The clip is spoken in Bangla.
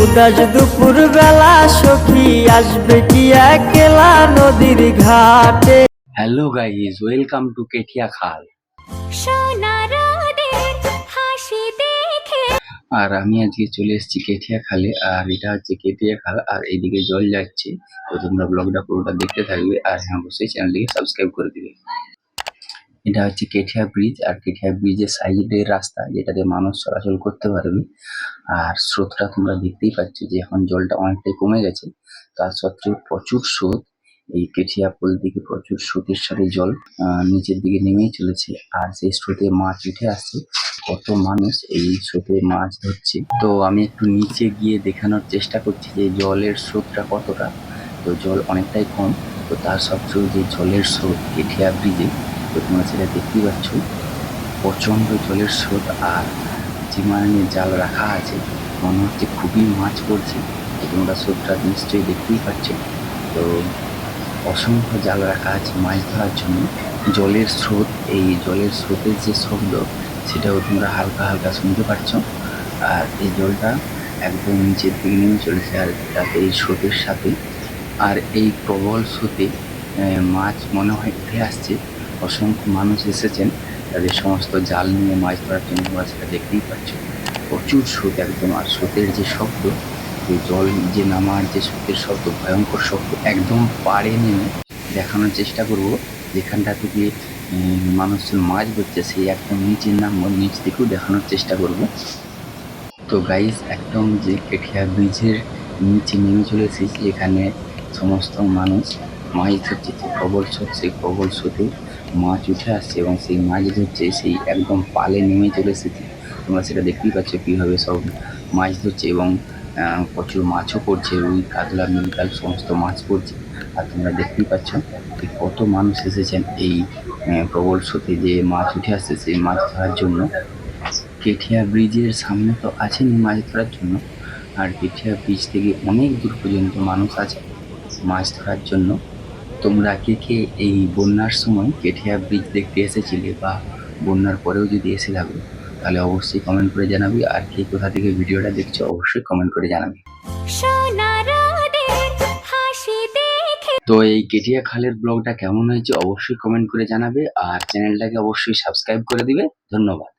উদাস দুপুর বেলা সখী আসবে কি একলা নদীর ঘাটে? হ্যালো গাইজ ওয়েলকাম টু কেঠিয়া খাল। আর আমি আজকে চলে এসেছি কেঠিয়া খালে আর এটা হচ্ছে কেটিয়া খাল আর এইদিকে জল যাচ্ছে। তো তোমরা ব্লগটা পুরোটা দেখতে থাকবে আর হ্যাঁ অবশ্যই চ্যানেলটিকে সাবস্ক্রাইব করে দিবে। এটা হচ্ছে কেঠিয়া ব্রিজ, আর কেঠিয়া ব্রিজের সাইডের রাস্তা যেটাতে মানুষ চলাচল করতে পারবে। আর স্রোতটা তোমরা দেখতেই পাচ্ছ যে এখন জলটা অনেকটাই কমে গেছে। তার সত্ত্বেও প্রচুর স্রোত, এই কেঠিয়া পোল দিকে প্রচুর স্রোতের সাথে জল নিচের দিকে নেমেই চলেছে। আর সেই স্রোতে মাছ উঠে আসছে। কত মানুষ এই স্রোতে মাছ ধরছে। তো আমি একটু নিচে গিয়ে দেখানোর চেষ্টা করছি যে জলের স্রোতটা কতটা। তো জল অনেকটাই কম। তো তার সত্ত্বেও যে জলের স্রোত কেঠিয়া ব্রিজে তো তোমরা সেটা দেখতেই পাচ্ছ, প্রচণ্ড জলের স্রোত আর যে মানে জাল রাখা আছে। মনে হচ্ছে খুবই মাছ পড়ছে। তোমরা স্রোতটা নিশ্চয়ই দেখতেই পাচ্ছ। তো অসংখ্য জাল রাখা আছে মাছ ধরার জন্য। জলের স্রোত, এই জলের স্রোতের যে শব্দ, সেটাও তোমরা হালকা হালকা শুনতে পাচ্ছ। আর এই জলটা একদম নিচের দিকে নেমে চলেছে আর তাতে এই স্রোতের সাথে। আর এই প্রবল স্রোতে মাছ মনে হয় উঠে আসছে। অসংখ্য মানুষ এসেছেন। তাদের সমস্ত জাল নিয়ে মাছ ধরার জন্য তোমরা সেটা দেখতেই পাচ্ছ। প্রচুর স্রোত একদম। আর স্রোতের যে শব্দ, যে জল, যে নামার যে স্রোতের শব্দ, ভয়ঙ্কর শব্দ একদম পাড়ে নেমে দেখানোর চেষ্টা করব। যেখানটা থেকে মানুষজন মাছ ধরছে, সেই একদম নিচের নাম, নিচ থেকেও দেখানোর চেষ্টা করব। তো গাইস একদম যে কেঠিয়া ব্রিজের নিচে নেমে চলে এসেছি। এখানে সমস্ত মানুষ মাছ ধরছে। যে প্রবল স্রোত, সেই প্রবল স্রোতে মাছ উঠে আসছে এবং সেই মাছ ধরছে সেই একদম পালে নেমে চলে এসেছে। তোমরা সেটা দেখতেই পাচ্ছ কীভাবে সব মাছ ধরছে এবং প্রচুর মাছও পড়ছে, রুই, কাতলা মৃগেল সমস্ত মাছ পড়ছে। আর তোমরা দেখতেই পাচ্ছ কত মানুষ এসেছেন এই প্রবল স্রোতে যে মাছ উঠে আসছে সেই মাছ ধরার জন্য। কেঠিয়া ব্রিজের সামনে তো আছেনই মাছ ধরার জন্য। আর কেঠিয়া ব্রিজ থেকে অনেক দূর পর্যন্ত মানুষ আছে মাছ ধরার জন্য। তোমরা কে কে এই বন্যার সময় কেঠিয়া ব্রিজ দেখতে এসেছিলে বা বন্যার পরেও যদি এসে থাকো তাহলে অবশ্যই কমেন্ট করে জানাবি। আর কে কোথা থেকে ভিডিওটা দেখছ অবশ্যই কমেন্ট করে জানাবি। তো এই কেটিয়া খালের ব্লগটা কেমন হয়েছে অবশ্যই কমেন্ট করে জানাবে। আর চ্যানেলটাকে অবশ্যই সাবস্ক্রাইব করে দিবে। ধন্যবাদ।